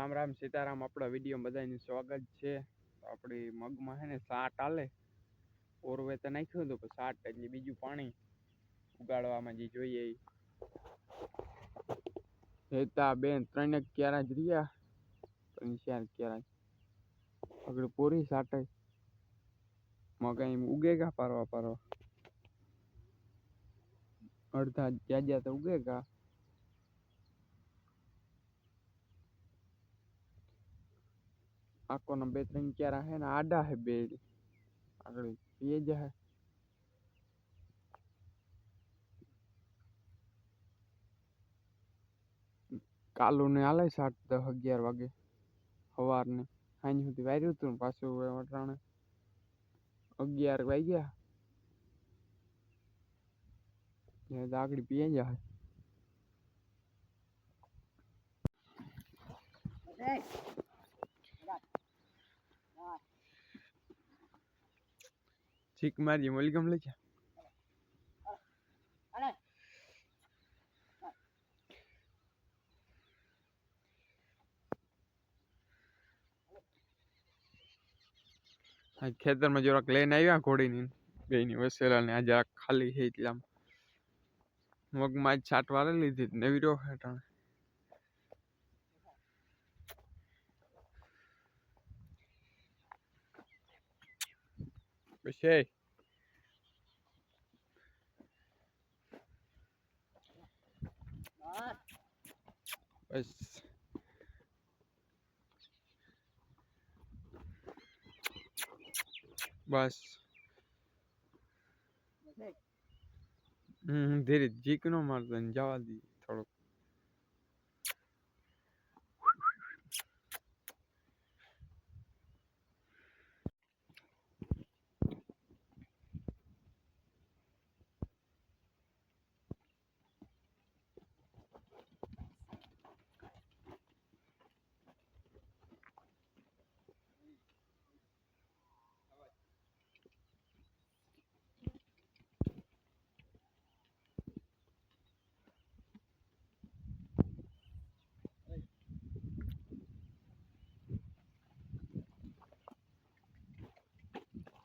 રામ રામ સીતારામ, આપણા વીડિયો બધાનું સ્વાગત છે. આપણી મગમાં છે ને સાટ આલે ઓરવે તો નાખ્યું હતું, પણ સાટ એટલે બીજું પાણી ઉગાડવામાં જે જોઈએ હેતા બેન ત્રણેક ક્યારા જ રહ્યા? ત્રણ ચાર ક્યારા. આગળ પૂરી સાટે. મગ એમ ઉગેગા પારવા પારવા? અડધા જ્યાં જ્યાં તો ઉગેગા. આકોના બે ત્રણ ક્યારા હે ને આડા હે બે આગળ પીએ હે. કાલુ ને હાલે સાત દસ અગિયાર વાગે. સવારને સાંજ સુધી વાર્યું હતું પાછું હવે અટાણે અગિયાર વાગ્યા. આગળ પીએ જાય ચીક મારી ગમ લઈ જા ખેતરમાં જરાક લઈને આવ્યા ઘોડીની ની વસેલા ને આ જરાક ખાલી છે એટલે આમ મગમાં જ છાટ વાળી લીધી નવી રો હેઠળ şey. Bas. বাস হুম ধীরে যে কোনো মারতেন যাওয়া দিয়ে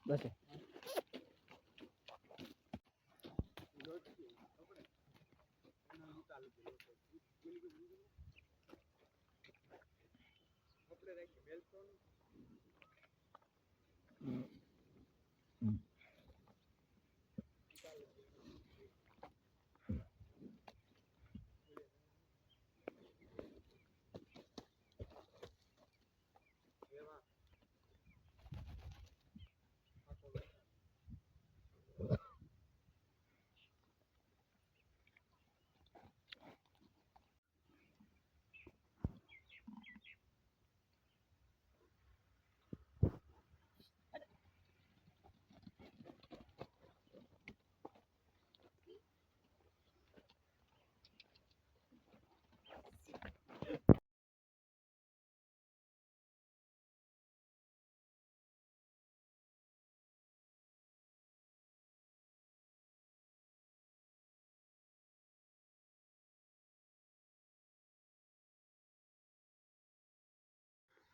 દી થોડુંક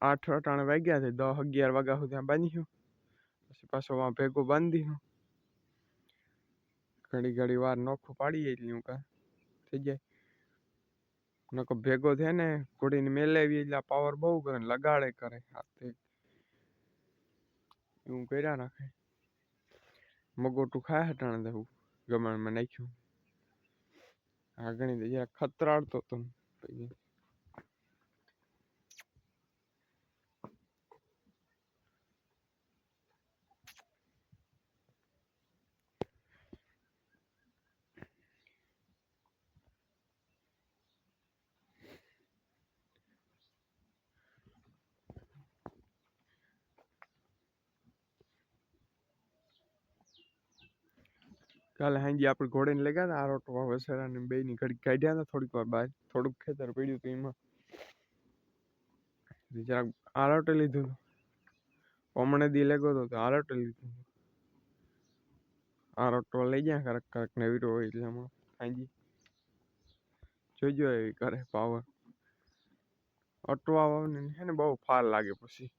આઠ અટાણે વાગ્યા છે. દસ, અગિયાર વાગ્યા સુધી બાંધ્યું પછી પાછો વાં ભેગો બાંધ્યું ઘડી ઘડી વાર નોખું પાડીએ એટલે હું કાંઈ થઈ જાય. નકો ભેગો થાય ને, ઘોડીને મેલાવી એટલે પાવર બહુ કરે લગાડે કરે. હાથે એવું કર્યા રાખે. મગોટું ખાય હટાણે દેવું ગમણમાં નાખ્યું. આગળ જરા ખતરાડતો હતો પછી કાલે હાંજી આપણે ઘોડીને લઈ ગયા હતા આ રોટો બે બેયની ઘડી કાઢ્યા હતા થોડીક વાર બહાર થોડુંક ખેતર પડ્યું હતું એમાં. જરાક આ રોટે લીધું હતું. હમણાં દી લેગો તો આ લીધો આરોટો લઈ ગયા કરક કરક નવીરો હોય એટલે એમાં હાંજી. જોજો એવી કરે પાવર. અટવા વાવને છે ને બહુ ફાર લાગે પછી.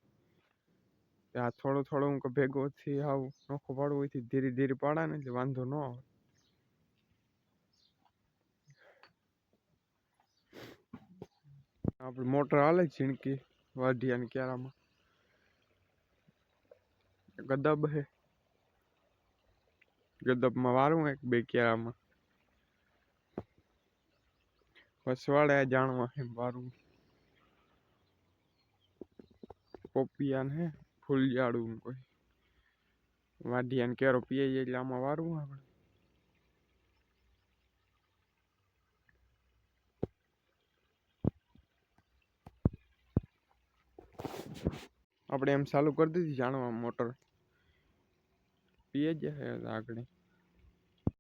આ થોડો થોડો હું કે ભેગો થી આવ નોખો પાડવો હોય ધીરે ધીરે પાડા ને એટલે વાંધો ન આવે આપણી મોટર હાલે છે ઝીણકી વાઢિયાની ક્યારામાં ગદબ હે ગદબમાં વારું એક બે ક્યારામાં વસવાડે જાણવા હે વારું પોપિયાન હે ફૂલઝાડું જાડું કોઈ. વાઢિયાને કેરો પીએ એટલે આમાં વારવું આપણે આપણે એમ ચાલુ કરી દીધી જાણવા મોટર. પીએ જ આગળ.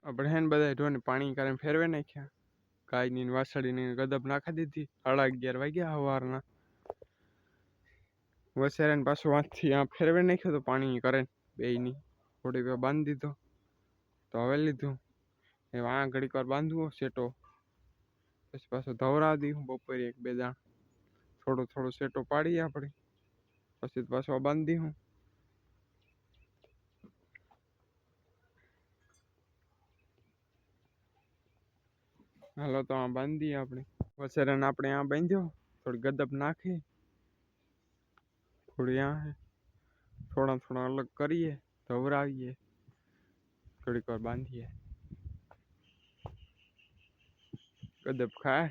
આપણે હે ને બધા ઢોને પાણી કરીને ફેરવે નાખ્યા. ગાયની વાસળીની ગદબ નાખી દીધી. સાડા અગિયાર વાગ્યા સવારના વસેરાને પાછું વાંચથી આ ફેરવે નાખ્યો તો પાણી કરે બેયની થોડી વાર બાંધી દીધો તો હવે લીધું એ આ ઘડીક વાર બાંધવો સેટો પછી પાછો ધવરાવી દઉં બપોરે એક બે દાણ થોડો થોડો સેટો પાડીએ આપણે પછી પાછો બાંધી દઉં હાલો તો આ બાંધીએ આપણે વસેરાને આપણે આ બાંધ્યો થોડી ગદબ નાખી થોડી આ હે થોડા થોડા અલગ કરીએ ધવરાવીએ થોડીક વાર બાંધીએ ગદબ ખાય